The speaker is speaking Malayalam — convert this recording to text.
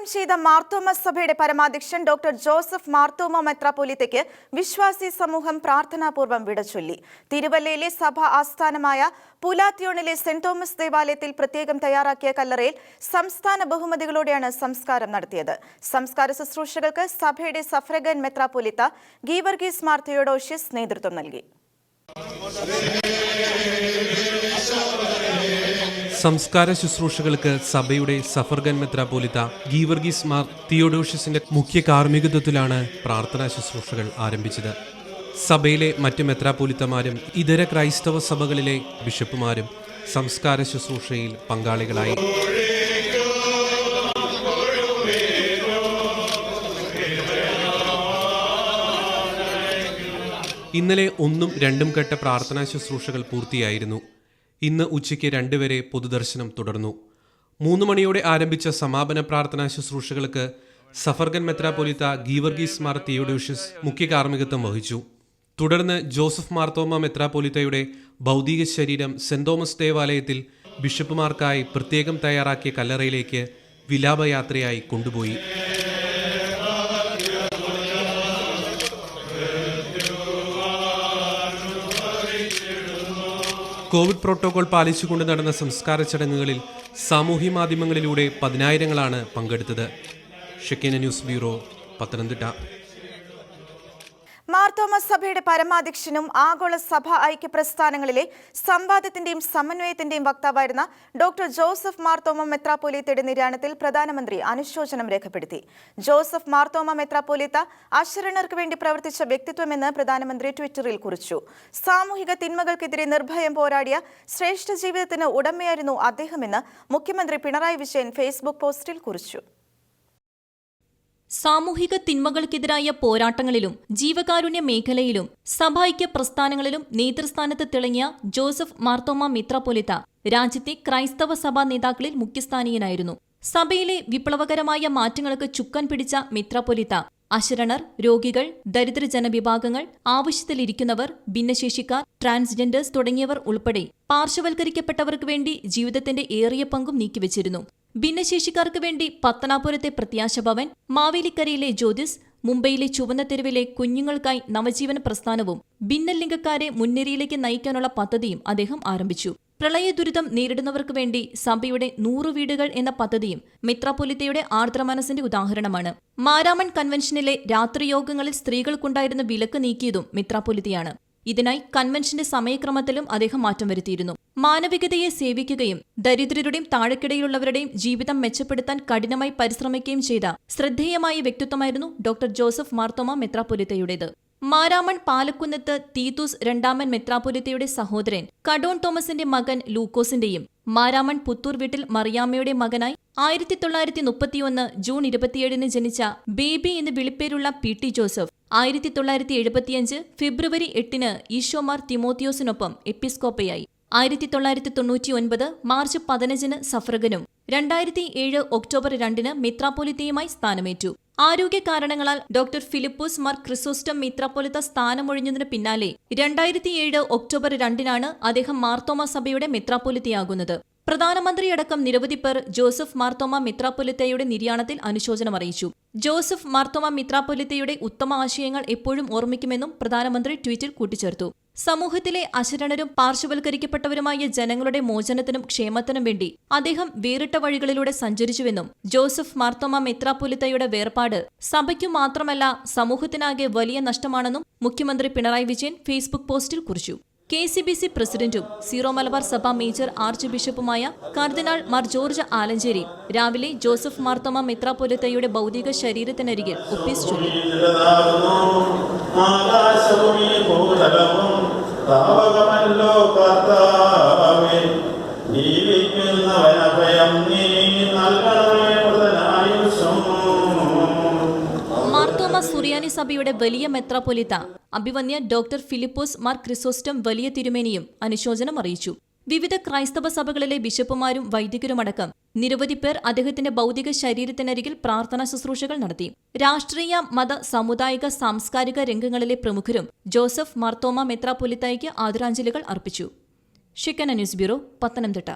പലായനം ചെയ്ത മാർത്തോമ സഭയുടെ പരമാധ്യക്ഷൻ ഡോക്ടർ ജോസഫ് മാർത്തോമ മെത്രാപ്പൊലിത്തയ്ക്ക് വിശ്വാസി സമൂഹം പ്രാർത്ഥനാപൂർവം വിടചൊല്ലി തിരുവല്ലയിലെ സഭ ആസ്ഥാനമായ പുലാത്യോണിലെ സെന്റ് തോമസ് ദേവാലയത്തിൽ പ്രത്യേകം തയ്യാറാക്കിയ കല്ലറയിൽ സംസ്ഥാന ബഹുമതികളോടെയാണ് സംസ്കാരം നടത്തിയത്. സംസ്കാര ശുശ്രൂഷകൾക്ക് സഭയുടെ സഫ്രഗൻ മെത്രാപ്പൊലിത്ത ഗീവർഗീസ് മാർ തിയോഡോഷ്യസ് നേതൃത്വം നൽകി. സംസ്കാര ശുശ്രൂഷകൾക്ക് സഭയുടെ സഫർഗൻ മെത്രാപോലിത്ത ഗീവർഗീസ് മാർ തിയോഡോഷ്യസിന്റെ മുഖ്യ കാർമ്മികത്വത്തിലാണ് പ്രാർത്ഥനാ ശുശ്രൂഷകൾ ആരംഭിച്ചത്. സഭയിലെ മറ്റ് മെത്രാപോലിത്തമാരും ഇതര ക്രൈസ്തവ സഭകളിലെ ബിഷപ്പുമാരും സംസ്കാര ശുശ്രൂഷയിൽ പങ്കാളികളായി. ഇന്നലെ ഒന്നും രണ്ടും ഘട്ട പ്രാർത്ഥനാ ശുശ്രൂഷകൾ പൂർത്തിയായിരുന്നു. ഇന്ന് ഉച്ചയ്ക്ക് രണ്ട് വരെ പൊതുദർശനം തുടർന്നു. മൂന്ന് മണിയോടെ ആരംഭിച്ച സമാപന പ്രാർത്ഥനാ ശുശ്രൂഷകൾക്ക് സഫർഗൻ മെത്രാപൊലിത്ത ഗീവർഗീസ് മാർ തിയോഡോഷ്യസ് മുഖ്യ കാർമ്മികത്വം വഹിച്ചു. തുടർന്ന് ജോസഫ് മാർത്തോമ മെത്രാപൊലിത്തയുടെ ഭൗതിക ശരീരം സെന്റ് തോമസ് ദേവാലയത്തിൽ ബിഷപ്പുമാർക്കായി പ്രത്യേകം തയ്യാറാക്കിയ കല്ലറയിലേക്ക് വിലാപയാത്രയായി കൊണ്ടുപോയി. കോവിഡ് പ്രോട്ടോകോൾ പാലിച്ചുകൊണ്ട് നടന്ന സംസ്കാര ചടങ്ങുകളിൽ സാമൂഹ്യ മാധ്യമങ്ങളിലൂടെ പതിനായിരങ്ങളാണ് പങ്കെടുത്തത്. Shekinah news bureau Pathanamthitta. Marthoma സഭയുടെ പരമാധ്യക്ഷനും ആഗോള സഭ ഐക്യ പ്രസ്ഥാനങ്ങളിലെ സംവാദത്തിന്റെയും സമന്വയത്തിന്റെയും വക്താവായിരുന്ന ഡോക്ടർ ജോസഫ് മാർത്തോമ മെത്രാപ്പോലീത്തയുടെ നിര്യാണത്തിൽ പ്രധാനമന്ത്രി അനുശോചനം രേഖപ്പെടുത്തി. ജോസഫ് മാർത്തോമ മെത്രാപ്പോലീത്ത അശരണർക്ക് വേണ്ടി പ്രവർത്തിച്ച വ്യക്തിത്വമെന്ന് പ്രധാനമന്ത്രി ട്വിറ്ററിൽ കുറിച്ചു. സാമൂഹിക തിന്മകൾക്കെതിരെ നിർഭയം പോരാടിയ ശ്രേഷ്ഠ ജീവിതത്തിന് ഉടമയായിരുന്നു അദ്ദേഹമെന്ന് മുഖ്യമന്ത്രി പിണറായി വിജയൻ ഫേസ്ബുക്ക് പോസ്റ്റിൽ കുറിച്ചു. സാമൂഹിക തിന്മകൾക്കെതിരായ പോരാട്ടങ്ങളിലും ജീവകാരുണ്യ മേഖലയിലും സഭായിക്യ പ്രസ്ഥാനങ്ങളിലും നേതൃസ്ഥാനത്ത് തിളങ്ങിയ ജോസഫ് മാർത്തോമ മിത്രപൊലിത്ത രാജ്യത്തെ ക്രൈസ്തവ സഭാ നേതാക്കളിൽ മുഖ്യസ്ഥാനീയനായിരുന്നു. സഭയിലെ വിപ്ലവകരമായ മാറ്റങ്ങൾക്ക് ചുക്കാൻ പിടിച്ച മിത്രപൊലിത്ത അശരണർ രോഗികൾ ദരിദ്ര ജനവിഭാഗങ്ങൾ ആവശ്യത്തിലിരിക്കുന്നവർ ഭിന്നശേഷിക്കാർ ട്രാൻസ്ജെൻഡേഴ്സ് തുടങ്ങിയവർ ഉൾപ്പെടെ പാർശ്വവൽക്കരിക്കപ്പെട്ടവർക്ക് വേണ്ടി ജീവിതത്തിന്റെ ഏറിയ പങ്കും നീക്കിവച്ചിരുന്നു. ഭിന്നശേഷിക്കാർക്ക് വേണ്ടി പത്തനാപുരത്തെ പ്രത്യാശ ഭവൻ മാവേലിക്കരയിലെ ജ്യോതിസ് മുംബൈയിലെ ചുവന്ന തെരുവിലെ കുഞ്ഞുങ്ങൾക്കായി നവജീവന പ്രസ്ഥാനവും ഭിന്നലിംഗക്കാരെ മുന്നേരിയിലേക്ക് നയിക്കാനുള്ള പദ്ധതിയും അദ്ദേഹം ആരംഭിച്ചു. പ്രളയ ദുരിതം നേരിടുന്നവർക്ക് വേണ്ടി സഭയുടെ നൂറ് വീടുകൾ എന്ന പദ്ധതിയും മിത്രപൊലിത്തയുടെ ആർദ്രമനസിന്റെ ഉദാഹരണമാണ്. മാരാമൺ കൺവെൻഷനിലെ രാത്രിയോഗങ്ങളിൽ സ്ത്രീകൾക്കുണ്ടായിരുന്ന വിലക്ക് നീക്കിയതും മിത്രപൊലിത്തയാണ് ഇതിനായി കൺവെൻഷന്റെ സമയക്രമത്തിലും അദ്ദേഹം മാറ്റം വരുത്തിയിരുന്നു. മാനവികതയെ സേവിക്കുകയും ദരിദ്രരുടെയും താഴെക്കിടയിലുള്ളവരുടെയും ജീവിതം മെച്ചപ്പെടുത്താൻ കഠിനമായി പരിശ്രമിക്കുകയും ചെയ്ത ശ്രദ്ധേയമായ വ്യക്തിത്വമായിരുന്നു ഡോക്ടർ ജോസഫ് മാർത്തോമ മെത്രാപൊലിത്തയുടേത് മാരാമൺ പാലക്കുന്നത്ത് തീത്തൂസ് രണ്ടാമൻ മെത്രാപൊലിത്തയുടെ സഹോദരൻ കഡോൺ തോമസിന്റെ മകൻ ലൂക്കോസിന്റെയും മാരാമൺ പുത്തൂർ വീട്ടിൽ മറിയാമ്മയുടെ മകനായി ആയിരത്തി തൊള്ളായിരത്തി മുപ്പത്തിയൊന്ന് ജൂൺ ഇരുപത്തിയേഴിന് ജനിച്ച ബേബി എന്ന് വിളിപ്പേരുള്ള പി ടി ജോസഫ് ആയിരത്തി തൊള്ളായിരത്തി എഴുപത്തിയഞ്ച് ഫെബ്രുവരി എട്ടിന് ഈശോമാർ തിമോത്തിയോസിനൊപ്പം എപ്പിസ്കോപ്പയായി. ആയിരത്തി തൊള്ളായിരത്തി തൊണ്ണൂറ്റി ഒൻപത് മാർച്ച് പതിനഞ്ചിന് സഫ്രഗനും രണ്ടായിരത്തി ഏഴ് ഒക്ടോബർ രണ്ടിന് മിത്രാപോലിത്തയുമായി സ്ഥാനമേറ്റു. ആരോഗ്യ കാരണങ്ങളാൽ ഡോക്ടർ ഫിലിപ്പോസ് മാർ ക്രിസോസ്റ്റം മിത്രാപോലിത്ത സ്ഥാനമൊഴിഞ്ഞതിന് പിന്നാലെ രണ്ടായിരത്തിയേഴ് ഒക്ടോബർ രണ്ടിനാണ് അദ്ദേഹം മാർത്തോമ സഭയുടെ മിത്രാപ്പൊലിത്തയാകുന്നത്. പ്രധാനമന്ത്രിയടക്കം നിരവധി പേർ ജോസഫ് മാർത്തോമ മിത്രാപ്പൊലിത്തയുടെ നിര്യാണത്തിൽ അനുശോചനം അറിയിച്ചു. ജോസഫ് മാർത്തോമ മിത്രാപ്പൊലിത്തയുടെ ഉത്തമ ആശയങ്ങൾ എപ്പോഴും ഓർമ്മിക്കുമെന്നും പ്രധാനമന്ത്രി ട്വീറ്റിൽ കൂട്ടിച്ചേർത്തു. സമൂഹത്തിലെ അശരണരും പാർശ്വവൽക്കരിക്കപ്പെട്ടവരുമായ ജനങ്ങളുടെ മോചനത്തിനും ക്ഷേമത്തിനും വേണ്ടി അദ്ദേഹം വേറിട്ട വഴികളിലൂടെ സഞ്ചരിച്ചുവെന്നും ജോസഫ് മാർത്തോമ മെത്രാപ്പൊലിത്തയുടെ വേർപാട് സഭയ്ക്കു മാത്രമല്ല സമൂഹത്തിനാകെ വലിയ നഷ്ടമാണെന്നും മുഖ്യമന്ത്രി പിണറായി വിജയൻ ഫേസ്ബുക്ക് പോസ്റ്റിൽ കുറിച്ചു. കെ സി ബി സി പ്രസിഡന്റും സീറോ മലബാർ സഭ മേജർ ആർച്ച് ബിഷപ്പുമായ കർദിനാൾ മാർ ജോർജ് ആലഞ്ചേരി രാവിലെ ജോസഫ് മാർത്തോമ മെത്രാപ്പൊലിത്തയുടെ ഭൗതിക ശരീരത്തിനരികിൽ ഒപ്പീസ് ചൊല്ലി ജീവിക്കുന്നവനഭയം നീ സഭയുടെ വലിയ മെത്രാപൊലിത്ത അഭിവന്യ ഡോക്ടർ ഫിലിപ്പോസ് മാർ ക്രിസോസ്റ്റം വലിയ തിരുമേനിയും അനുശോചനം അറിയിച്ചു. വിവിധ ക്രൈസ്തവ സഭകളിലെ ബിഷപ്പുമാരും വൈദികരുമടക്കം നിരവധി പേർ അദ്ദേഹത്തിന്റെ ഭൗതിക ശരീരത്തിനരികിൽ പ്രാർത്ഥനാ ശുശ്രൂഷകൾ നടത്തി. രാഷ്ട്രീയ മത സാമുദായിക സാംസ്കാരിക രംഗങ്ങളിലെ പ്രമുഖരും ജോസഫ് മാർത്തോമ മെത്രാപൊലിത്തയ്ക്ക് ആദരാഞ്ജലികൾ അർപ്പിച്ചു. Shekinah news bureau Pathanamthitta.